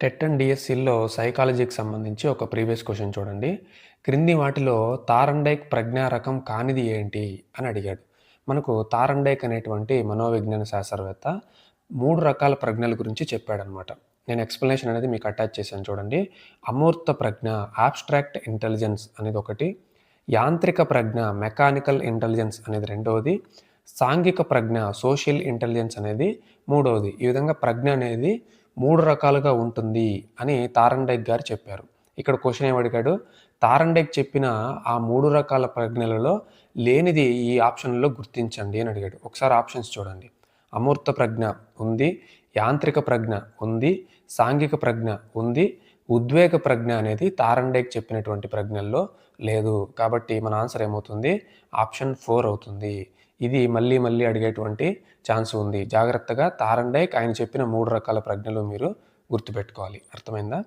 TET and డిఎస్సిల్లో సైకాలజీకి సంబంధించి ఒక previous question చూడండి. క్రింది వాటిలో తారండైక్ ప్రజ్ఞా రకం కానిది ఏంటి అని అడిగాడు. మనకు తారండైక్ అనేటువంటి మనోవిజ్ఞాన శాస్త్రవేత్త మూడు రకాల ప్రజ్ఞల గురించి చెప్పాడనమాట. నేను ఎక్స్ప్లెనేషన్ అనేది మీకు అటాచ్ చేశాను చూడండి. అమూర్త ప్రజ్ఞ ఆబ్స్ట్రాక్ట్ ఇంటెలిజెన్స్ అనేది ఒకటి. యాంత్రిక ప్రజ్ఞ మెకానికల్ ఇంటెలిజెన్స్ అనేది రెండవది సాంఘిక ప్రజ్ఞ సోషల్ ఇంటెలిజెన్స్ అనేది మూడవది ఈ విధంగా ప్రజ్ఞ అనేది మూడు రకాలుగా ఉంటుంది అని తారండైక్ గారు చెప్పారు. ఇక్కడ క్వశ్చన్ ఏమడిగాడు తారండైక్ చెప్పిన ఆ మూడు రకాల ప్రజ్ఞలలో లేనిది ఈ ఆప్షన్లో గుర్తించండి అని అడిగాడు. ఒకసారి ఆప్షన్స్ చూడండి. అమూర్త ప్రజ్ఞ ఉంది యాంత్రిక ప్రజ్ఞ ఉంది సాంఘిక ప్రజ్ఞ ఉంది ఉద్వేగ ప్రజ్ఞ అనేది తారండేక్ చెప్పినటువంటి ప్రజ్ఞల్లో లేదు. కాబట్టి మన ఆన్సర్ ఏమవుతుంది? ఆప్షన్ ఫోర్ అవుతుంది. ఇది మళ్ళీ మళ్ళీ అడిగేటువంటి ఛాన్స్ ఉంది. జాగ్రత్తగా తారండేక్ ఆయన చెప్పిన మూడు రకాల ప్రజ్ఞలు మీరు గుర్తుపెట్టుకోవాలి. అర్థమైందా?